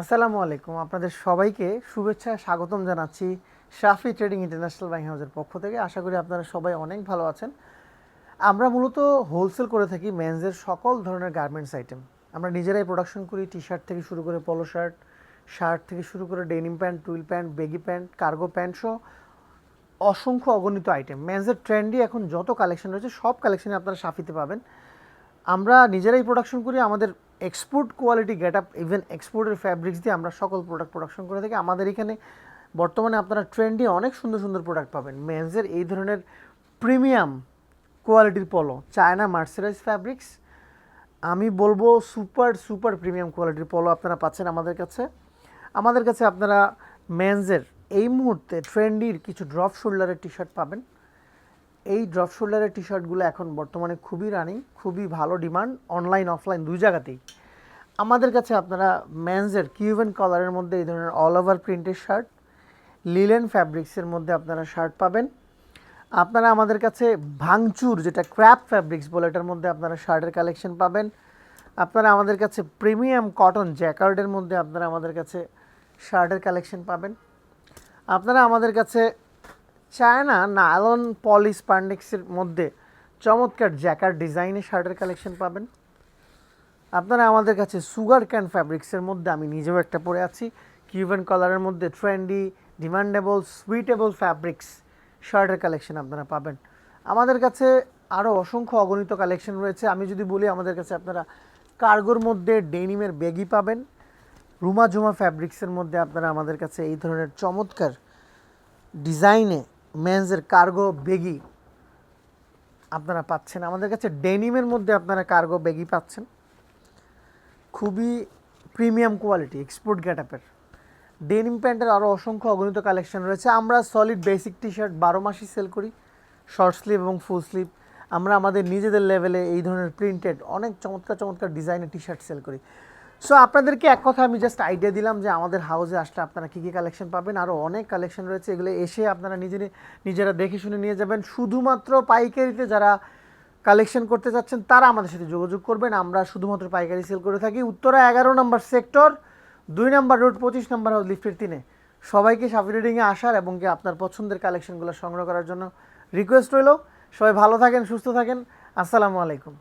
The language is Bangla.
আসসালামু আলাইকুম। আপনাদের সবাইকে শুভেচ্ছা, স্বাগতম জানাচ্ছি শাফি ট্রেডিং ইন্টারন্যাশনাল ব্যাংক হাউসের পক্ষ থেকে। আশা করি আপনারা সবাই অনেক ভালো আছেন। আমরা মূলত হোলসেল করে থাকি মেন্সের সকল ধরনের গার্মেন্টস আইটেম আমরা নিজেরাই প্রোডাকশন করি টি শার্ট থেকে শুরু করে পলো শার্ট শার্ট থেকে শুরু করে denim pant twill pant baggy pant cargo pant সহ অসংখ্য অগণিত আইটেম মেন্সের ট্রেন্ডি এখন যত কালেকশন রয়েছে, সব কালেকশনে আপনারা সাফিতে পাবেন। আমরা নিজেরাই প্রোডাকশন করি, আমাদের export quality get up even এক্সপোর্টের ফ্যাব্রিক্স দিয়ে আমরা সকল প্রোডাক্ট প্রোডাকশন করে থাকি। আমাদের এখানে বর্তমানে আপনারা ট্রেন্ডি অনেক সুন্দর সুন্দর প্রোডাক্ট পাবেন। মেন্সের এই ধরনের প্রিমিয়াম কোয়ালিটির পলো চায়না মার্সারাইজ ফ্যাব্রিক্স আমি বলব সুপার সুপার প্রিমিয়াম কোয়ালিটির পলো আপনারা পাচ্ছেন আমাদের কাছে। আমাদের কাছে আপনারা মেন্সের এই মুহূর্তে ট্রেন্ডির কিছু ড্রপ শোল্ডারের টি শার্ট পাবেন। এই ড্রপ শোল্ডারের টি শার্টগুলো এখন বর্তমানে খুবই রানিং খুবই ভালো ডিমান্ড অনলাইন অফলাইন দুই জায়গাতেই। আমাদের কাছে আপনারা মেন্সের কিউবেন কালারের মধ্যে এই ধরনের অল ওভার প্রিন্টের শার্ট লিলেন ফ্যাব্রিক্সের মধ্যে আপনারা শার্ট পাবেন। আপনারা আমাদের কাছে ভাঙচুর, যেটা ক্র্যাপ ফ্যাব্রিক্স বলে, এটার মধ্যে আপনারা শার্টের কালেকশন পাবেন। আপনারা আমাদের কাছে প্রিমিয়াম কটন জ্যাকার্ডের মধ্যে আপনারা আমাদের কাছে শার্টের কালেকশন পাবেন। আপনারা আমাদের কাছে চায়না নায়লন পলি স্পান্ডেক্সের মধ্যে চমৎকার জ্যাকার ডিজাইনের শার্টের কালেকশন পাবেন। আপনারা আমাদের কাছে সুগার ক্যান ফ্যাব্রিক্সের মধ্যে, আমি নিজেও একটা পরে আছি, কিউবেন কালারের মধ্যে ট্রেন্ডি, ডিমান্ডেবল, সুইটেবল ফ্যাব্রিক্স শার্টের কালেকশন আপনারা পাবেন। আমাদের কাছে আরও অসংখ্য অগণিত কালেকশন রয়েছে। আমি যদি বলি, আমাদের কাছে আপনারা কার্গোর মধ্যে ডেনিমের বেগি পাবেন। রুমা জুমা ফ্যাব্রিক্সের মধ্যে আপনারা আমাদের কাছে এই ধরনের চমৎকার ডিজাইনে মেন্সের কার্গো বেগি আপনারা পাচ্ছেন। আমাদের কাছে ডেনিমের মধ্যে আপনারা কার্গো বেগি পাচ্ছেন। খুবই প্রিমিয়াম কোয়ালিটি, এক্সপোর্ট গেটআপের। ডেনিম প্যান্টের আরও অসংখ্য অগণিত কালেকশন রয়েছে। আমরা সলিড বেসিক টি শার্ট বারো মাসই সেল করি, শর্ট স্লিভ এবং ফুল স্লিভ। আমরা আমাদের নিজেদের লেভেলে এই ধরনের প্রিন্টেড অনেক চমৎকার চমৎকার ডিজাইনের টি শার্ট সেল করি। সো আপনাদেরকে এক কথা আমি জাস্ট আইডিয়া দিলাম যে আমাদের হাউসে আসলে আপনারা কী কী কালেকশন পাবেন। আরও অনেক কালেকশন রয়েছে, এগুলো এসে আপনারা নিজে নিজেরা দেখে শুনে নিয়ে যাবেন। শুধুমাত্র পাইকারিতে যারা কালেকশন করতে চাচ্ছেন তারা আমাদের সাথে যোগাযোগ করবেন। আমরা শুধুমাত্র পাইকারি সেল করে থাকি। উত্তরা এগারো নম্বর সেক্টর দুই নম্বর রোড পঁচিশ নম্বর হাউস লিফটের তিনে। সবাইকে সাফি রিডিংয়ে আসার এবং কি আপনার পছন্দের কালেকশনগুলো সংগ্রহ করার জন্য রিকোয়েস্ট রইল। সবাই ভালো থাকেন, সুস্থ থাকেন। আসসালামু আলাইকুম।